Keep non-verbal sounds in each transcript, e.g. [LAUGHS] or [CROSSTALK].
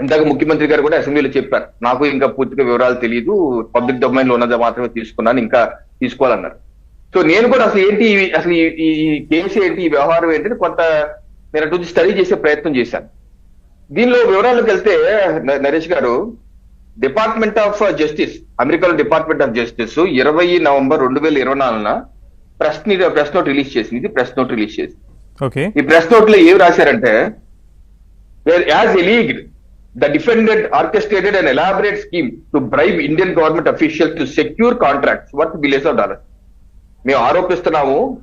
ఇందాక ముఖ్యమంత్రి గారు కూడా అసెంబ్లీలో చెప్పారు. నాకు ఇంకా పూర్తిగా వివరాలు తెలియదు పబ్లిక్ డొమైన్లో ఉన్నది మాత్రమే తీసుకున్నాను ఇంకా తీసుకోవాలన్నారు. సో నేను కూడా అసలు ఏంటి అసలు ఈ- కేసు ఏంటి ఈ వ్యవహారం ఏంటి కొంత నేను అటు స్టడీ చేసే ప్రయత్నం చేశాను. దీనిలో వివరాలకు వెళ్తే Naresh garu department of justice అమెరికాలో డిపార్ట్మెంట్ ఆఫ్ జస్టిస్ ఇరవై నవంబర్ రెండు వేల ఇరవై నాలుగున ప్రెస్ ప్రెస్ నోట్ రిలీజ్ చేసింది ఇది ప్రెస్ నోట్ రిలీజ్ చేసింది. ఈ ప్రెస్ నోట్లో ఏం రాశారంటే as alleged the defendant orchestrated and elaborate scheme to bribe Indian government official to secure contracts worth billions of dollars మేము ఆరోపిస్తున్నాము.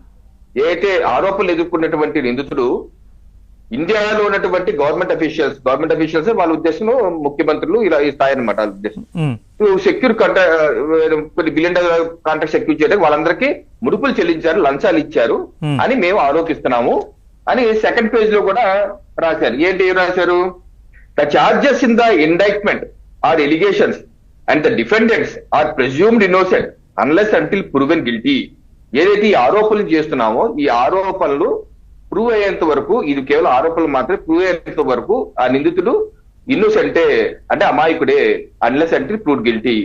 ఏదైతే ఆరోపణలు ఎదుర్కొన్నటువంటి నిందితుడు ఇండియాలో ఉన్నటువంటి గవర్నమెంట్ అఫీషియల్స్ గవర్నమెంట్ అఫీషియల్స్ వాళ్ళ ఉద్దేశంలో ముఖ్యమంత్రులు ఇలా ఈ స్థాయి అనమాట వాళ్ళ ఉద్దేశం. సెక్యూర్ కొన్ని బిలియన్ డాలర్ కాంట్రాక్ట్ సెక్యూర్ చేయడానికి వాళ్ళందరికీ ముడుపులు చెల్లించారు లంచాలు ఇచ్చారు. అని మేము ఆరోపిస్తున్నాము. అని సెకండ్ పేజ్లో కూడా రాశారు. ఏంటి ఏం రాశారు? The charges in the indictment are allegations and the defendants are presumed innocent unless until proven guilty ఏదైతే ఈ ఆరోపణలు చేస్తున్నామో ఈ ఆరోపణలు ప్రూవ్ అయ్యేంత వరకు ఇది కేవలం ఆరోపణలు మాత్రమే ప్రూవ్ అయ్యేంత వరకు ఆ నిందితుడు ఇన్నోసెంటే అంటే అమాయకుడే అన్లెస్ అంటే ప్రూవ్ గిల్టీ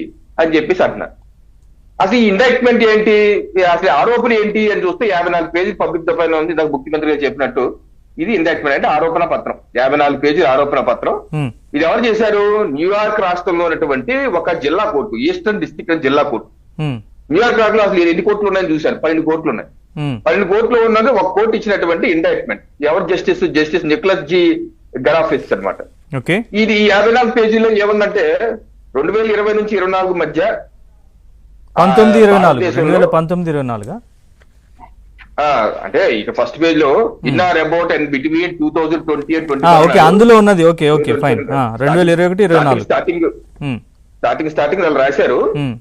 అని చెప్పేసి అంటున్నారు. అసలు ఈ ఇండైట్మెంట్ ఏంటి? అసలు ఆరోపణ ఏంటి అని చూస్తే యాభై నాలుగు పేజీలు పబ్లిక్ పైన ఉంది. ఇందాక ముఖ్యమంత్రి గారు చెప్పినట్టు ఇది ఇండైట్మెంట్ అంటే ఆరోపణ పత్రం. యాభై నాలుగు పేజీల ఆరోపణ పత్రం. ఇది ఎవరు చేశారు? న్యూయార్క్ రాష్ట్రంలో ఉన్నటువంటి ఒక జిల్లా కోర్టు ఈస్టర్న్ డిస్ట్రిక్ట్ జిల్లా కోర్టు. న్యూయార్క్ రాష్ట్రంలో అసలు ఎన్ని కోర్టులు ఉన్నాయని చూశారు? పన్నెండు కోర్టులు ఉన్నాయి. పన్నెండు కోర్టులు ఉన్నది ఒక కోర్టు ఇచ్చినటువంటి ఇండైట్మెంట్ ఎవరు justice? Justice Nicholas G Garaufis అన్నమాట. ఓకే. ఇది ఈ యాభై నాలుగు పేజీలో ఏముందంటే రెండు వేల ఇరవై నుంచి ఇరవై నాలుగు మధ్య పంతొమ్మిది ఇరవై నాలుగు. రెండు వేల పంతొమ్మిది ఇరవై నాలుగా? అంటే ఇక ఫస్ట్ పేజ్లో in or about and between two thousand twenty and twenty okay అందులో ఉన్నది. ఓకే ఓకే ఫైన్ రెండు వేల ఇరవై ఒకటి ఇరవై నాలుగు. స్టార్టింగ్ స్టార్టింగ్ స్టార్టింగ్ వాళ్ళు రాశారు. ఉమ్,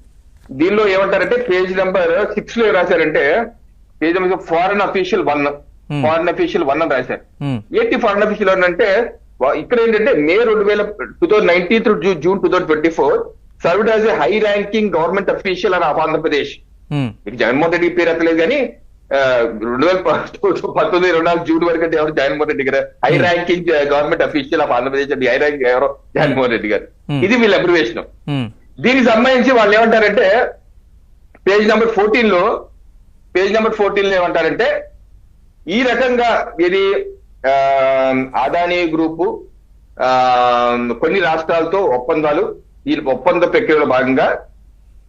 దీనిలో ఏమంటారంటే పేజ్ నెంబర్ సిక్స్లో రాశారంటే page number foreign official one Hmm. Foreign official one అని రాశారు. ఉమ్, ఏంటి ఫారెన్ అఫీషియల్ వన్ అంటే ఇక్కడ ఏంటంటే మే రెండు వేల two thousand nineteen June two thousand twenty four served as a high ranking government official అని ఆఫ్ ఆంధ్రప్రదేశ్ మీకు జగన్మోహన్ రెడ్డి పేరు ఎత్తలేదు కానీ రెండు వేల [LAUGHS] పంతొమ్మిది రెండు నాలుగు జూన్ వరకు అంటే ఎవరు Jaganmohan Reddy garu? High ranking government official of Andhra Pradesh అంటే హై ర్యాంక్ ఎవరో? జగన్మోహన్ రెడ్డి గారు. Hmm. ఇది వీళ్ళ అబ్రివేషన్ ఉమ్, దీనికి సంబంధించి వాళ్ళు ఏమంటారంటే పేజ్ నెంబర్ ఫోర్టీన్లో పేజ్ నెంబర్ ఫోర్టీన్లో ఏమంటారంటే ఈ రకంగా ఇది అదానీ గ్రూపు కొన్ని రాష్ట్రాలతో ఒప్పందాలు ఈ ఒప్పంద ప్రక్రియలో భాగంగా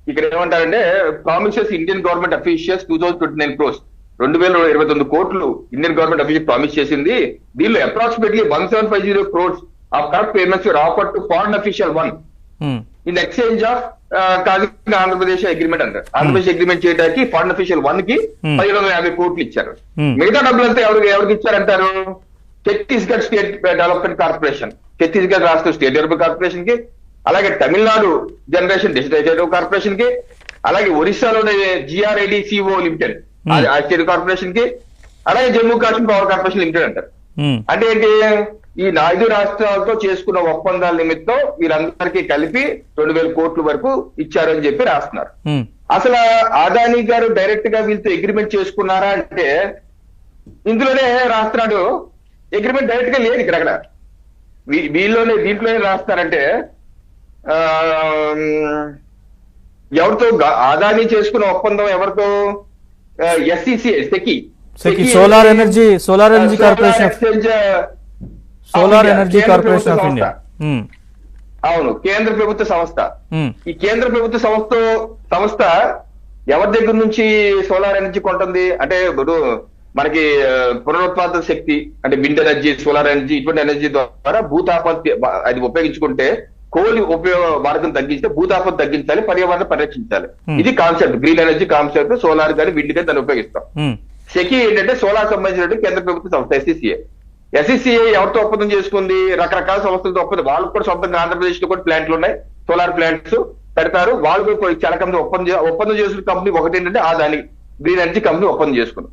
ఇక్కడ ఏమంటారంటే promises Indian government officials two thousand twenty nine crores రెండు వేల ఇరవై తొమ్మిది కోట్లు ఇండియన్ గవర్నమెంట్ అఫీషియల్ ప్రామిస్ చేసింది. దీనిలో approximately one seven five zero crores of correct payments offer to foreign official one in exchange of Qazi Andhra Pradesh agreement అంటారు Andhra Pradesh agreement చేయడానికి foreign official వన్కి Hmm. పదిహేను వందల యాభై కోట్లు ఇచ్చారు. Hmm. మిగతా డబ్బులంతా ఎవరికి ఎవరికి ఇచ్చారంటారు? Chhattisgarh state development corporation. Chhattisgarh రాష్ట్ర స్టేట్ డెవలప్మెంట్ కార్పొరేషన్కి అలాగే తమిళనాడు జనరేషన్ డిజిటల్ కార్పొరేషన్కి అలాగే ఒరిస్సాలోని జిఆర్ఐడి సిఓ లిమిటెడ్ స్టేట్ కార్పొరేషన్కి అలాగే Jammu Kashmir power corporation limited అంటారు. అంటే ఏంటి? ఈ నాలుగు రాష్ట్రాలతో చేసుకున్న ఒప్పందాల నిమిత్తం వీళ్ళందరికీ కలిపి రెండు వేల కోట్ల వరకు ఇచ్చారని చెప్పి రాస్తున్నారు. అసలు అదానీ గారు డైరెక్ట్గా వీళ్ళతో అగ్రిమెంట్ చేసుకున్నారా అంటే ఇందులోనే రాస్తున్నాడు. అగ్రిమెంట్ డైరెక్ట్గా లేదు ఇక్కడ అక్కడ. వీళ్ళలోనే దీంట్లోనే రాస్తారంటే ఎవరితో అదానీ చేసుకున్న ఒప్పందం ఎవరితో? SCC SECI SECI solar energy solar energy corporation solar energy corporation of India అవును కేంద్ర ప్రభుత్వ సంస్థ ఈ కేంద్ర ప్రభుత్వ సంస్థ సంస్థ ఎవరి దగ్గర నుంచి సోలార్ ఎనర్జీ కొంటుంది? అంటే ఇప్పుడు మనకి ఆ, పునరుత్పాదక శక్తి అంటే విండ్ ఎనర్జీ సోలార్ ఎనర్జీ ఇటువంటి ఎనర్జీ ద్వారా భూతాపత్తి అది ఉపయోగించుకుంటే కోలి ఉపయోగ వాడకం తగ్గిస్తే భూతాపం తగ్గించాలి పర్యావరణం పరిరక్షించాలి. ఇది concept. Green energy concept solar కానీ విండ్ కానీ దాన్ని ఉపయోగిస్తాం. సెకి ఏంటంటే సోలార్ సంబంధించినటువంటి కేంద్ర ప్రభుత్వ సంస్థ ఎస్సీసీఏ ఎస్సీసీఏ ఎవరితో ఒప్పందం చేసుకుంది? రకరకాల సంస్థలతో ఒప్పందం. వాళ్ళకు కూడా సొంతంగా ఆంధ్రప్రదేశ్లో కూడా ప్లాంట్లు ఉన్నాయి. సోలార్ ప్లాంట్స్ పెడతారు. వాళ్ళు చాలా కంపెనీ ఒప్పందం ఒప్పందం చేసుకున్న కంపెనీ ఒకటి ఏంటంటే ఆదాని గ్రీన్ ఎనర్జీ కంపెనీ ఒప్పందం చేసుకుంది.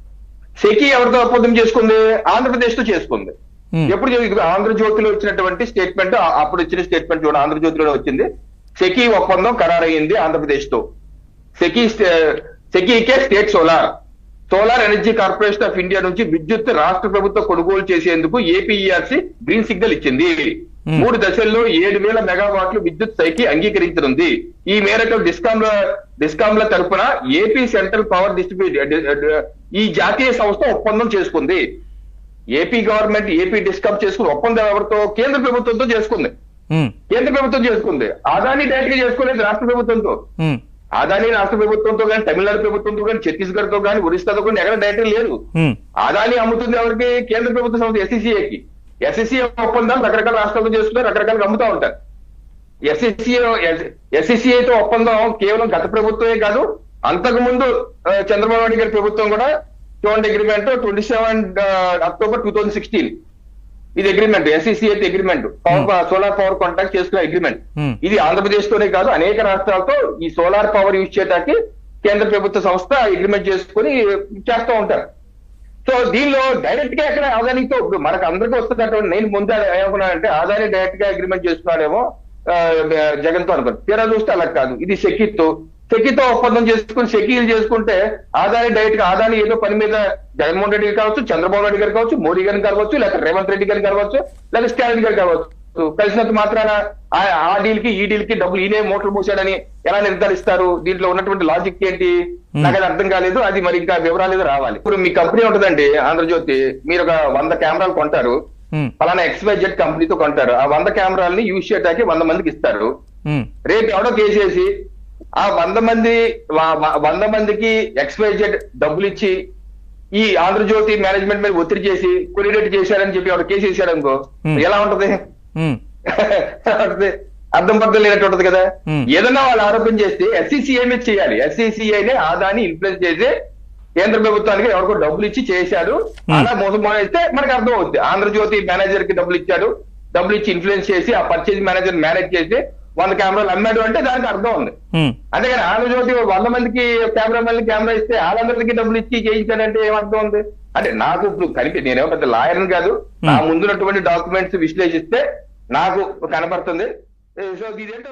సెకి ఎవరితో ఒప్పందం చేసుకుంది? ఆంధ్రప్రదేశ్తో చేసుకుంది. ఎప్పుడు చేసి- ఇది ఆంధ్రజ్యోతిలో వచ్చినటువంటి స్టేట్మెంట్ అప్పుడు ఇచ్చిన స్టేట్మెంట్ చూడండి ఆంధ్రజ్యోతిలో వచ్చింది. సెకి ఒప్పందం ఖరారయ్యింది ఆంధ్రప్రదేశ్తో SECI సెకీకే state solar. Solar energy corporation of India నుంచి విద్యుత్ రాష్ట్ర ప్రభుత్వం కొనుగోలు చేసేందుకు ఏపీఈఆర్సీ గ్రీన్ సిగ్నల్ ఇచ్చింది. Hmm. మూడు దశల్లో ఏడు వేల మెగావాట్లు విద్యుత్ సైకి అంగీకరించనుంది. ఈ మేరకు డిస్కాంల డిస్కాంల తరపున ఏపీ సెంట్రల్ పవర్ డిస్ట్రిబ్యూట్ ఈ జాతీయ సంస్థ ఒప్పందం చేసుకుంది. ఏపీ గవర్నమెంట్ ఏపీ డిస్కమ్ చేసుకుని ఒప్పందం ఎవరితో? కేంద్ర ప్రభుత్వంతో చేసుకుంది. కేంద్ర ప్రభుత్వం చేసుకుంది. అదాని డైరెక్ట్గా చేసుకోలేదు రాష్ట్ర ప్రభుత్వంతో. అదాని రాష్ట్ర ప్రభుత్వంతో కానీ తమిళనాడు ప్రభుత్వంతో కానీ ఛత్తీస్గఢ్తో కానీ ఒరిస్సాతో కానీ ఎక్కడ డైరెక్ట్ లేదు అదాని అమ్ముతుంది ఎవరికి? కేంద్ర ప్రభుత్వ సంస్థ ఎస్సీసీఏకి. ఎస్ఎస్సీ ఒప్పందాలు రకరకాల రాష్ట్రాలతో చేసుకుని రకరకాలుగా అమ్ముతా ఉంటారు. ఎస్ఎస్సీ ఎస్ఎస్సీఐతో ఒప్పందం కేవలం గత ప్రభుత్వమే కాదు అంతకు ముందు చంద్రబాబు నాయుడు గారి ప్రభుత్వం కూడా agreement twenty seven October two thousand sixteen ఇది అగ్రిమెంట్ ఎస్సీసీ అయితే agreement power solar power contract చేసుకునే అగ్రిమెంట్. ఇది ఆంధ్రప్రదేశ్ తోనే కాదు అనేక రాష్ట్రాలతో ఈ సోలార్ పవర్ యూజ్ చేయడానికి కేంద్ర ప్రభుత్వ సంస్థ అగ్రిమెంట్ చేసుకుని చేస్తూ ఉంటారు. సో దీనిలో డైరెక్ట్గా ఎక్కడ ఆదానితో ఇప్పుడు మనకు అందరికీ వస్తున్నటువంటి నేను ముందే ఏమనుకున్నానంటే ఆదాని డైరెక్ట్గా అగ్రిమెంట్ చేసుకున్నాడేమో జగన్తో అనుకున్నాను తీరా చూస్తే అలా కాదు. ఇది సెకితో సెకితో ఒప్పందం చేసుకుని సెకీలు చేసుకుంటే ఆదాని డైరెక్ట్గా ఆదాని ఏదో పని మీద జగన్మోహన్ రెడ్డి గారు కావచ్చు చంద్రబాబు నాయుడు గారు కావచ్చు మోడీ గారిని కావచ్చు లేకపోతే రేవంత్ రెడ్డి గారిని కావచ్చు లేకపోతే స్టాలిన్ గారు కావచ్చు. కలిసినంత మాత్రాన ఆ- డీల్కి ఈ డీల్కి డబ్బులు ఈయనే మోటార్ మూసాడని ఎలా నిర్ధారిస్తారు? దీంట్లో ఉన్నటువంటి లాజిక్ ఏంటి? నాకు అది అర్థం కాలేదు అది మరి ఇంకా వివరాలు ఏదో రావాలి. ఇప్పుడు మీ కంపెనీ ఉంటుందండి ఆంధ్రజ్యోతి మీరు ఒక వంద కెమెరాలు కొంటారు. ఉమ్, ఫలానా ఎక్స్వైజెడ్ కంపెనీతో కొంటారు. ఆ వంద కెమెరాలని యూజ్ చేయడానికి వంద మందికి ఇస్తారు. ఉమ్, రేపు ఎవడో కేసేసి ఆ వంద మంది వంద మందికి ఎక్స్వైజెడ్ డబ్బులు ఇచ్చి ఈ ఆంధ్రజ్యోతి మేనేజ్మెంట్ మీద ఒత్తిడి చేసి కొలిడేట్ చేశారని చెప్పి ఎవరు కేసు వేసాడు అనుకో. ఎలా ఉంటది? అర్థం పర్థం లేనట్టు ఉంటది కదా. ఏదన్నా వాళ్ళు ఆరోపణ చేస్తే ఎస్సీసీఐ మీద చేయాలి. ఎస్సీసీఐనే ఆదాని ఇన్ఫ్లుయెన్స్ చేసి కేంద్ర ప్రభుత్వానికి ఎవరికో డబ్బులు ఇచ్చి చేశాడు. Hmm. అలా మోసం మోయిస్తే మనకు అర్థం అవుతుంది ఆంధ్రజ్యోతి మేనేజర్కి డబ్బులు ఇచ్చాడు డబ్బులు ఇచ్చి ఇన్ఫ్లుయెన్స్ చేసి ఆ పర్చేజ్ మేనేజర్ మేనేజ్ చేసి వంద కెమెరాలు అమ్మాడు అంటే దానికి అర్థం ఉంది. అంతేగాని ఆంధ్రజ్యోతి వంద మందికి కెమెరా మళ్ళీ కెమెరా ఇస్తే వాళ్ళందరికీ డబ్బులు ఇచ్చి చేయించాడంటే ఏమర్థం ఉంది? అంటే నాకు ఇప్పుడు కనిపి నేనేమో పెద్ద లాయర్ని కాదు. నా ముందున్నటువంటి డాక్యుమెంట్స్ విశ్లేషిస్తే నాకు కనపడుతుంది. సో ఇదేంటో